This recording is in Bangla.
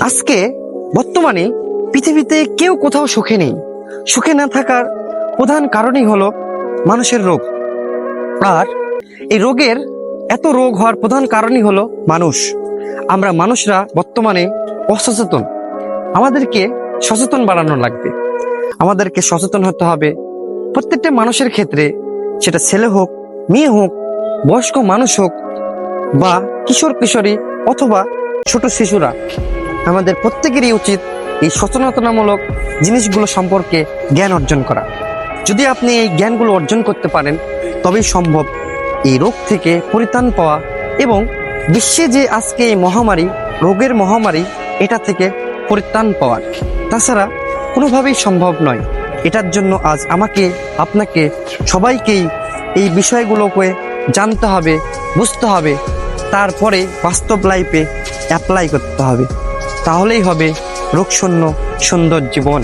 আজকে বর্তমানে পৃথিবীতে কেউ কোথাও সুখে নেই। সুখে না থাকার প্রধান কারণই হলো মানুষের রোগ। আর এই রোগের এত রোগ হওয়ার প্রধান কারণই হলো মানুষ। আমরা মানুষরা বর্তমানে অসচেতন। আমাদেরকে সচেতন বাড়ানো লাগবে। আমাদেরকে সচেতন হতে হবে। প্রত্যেকটা মানুষের ক্ষেত্রে সেটা ছেলে হোক, মেয়ে হোক, বয়স্ক মানুষ হোক বা কিশোর কিশোরী অথবা ছোট শিশুরা আমাদের প্রত্যেকেরই উচিত এই সচেতনতামূলক জিনিসগুলো সম্পর্কে জ্ঞান অর্জন করা। যদি আপনি এই জ্ঞানগুলো অর্জন করতে পারেন, তবেই সম্ভব এই রোগ থেকে পরিত্রাণ পাওয়া এবং বিশ্বে যে আজকে এই মহামারী, রোগের মহামারী, এটা থেকে পরিত্রাণ পাওয়ার। তাছাড়া কোনোভাবেই সম্ভব নয়। এটার জন্য আজ আমাকে, আপনাকে, সবাইকেই এই বিষয়গুলোকে জানতে হবে, বুঝতে হবে। তারপরে বাস্তব লাইফে অ্যাপ্লাই করতে হবে। তাহলেই হবে রোগশূন্য সুন্দর জীবন।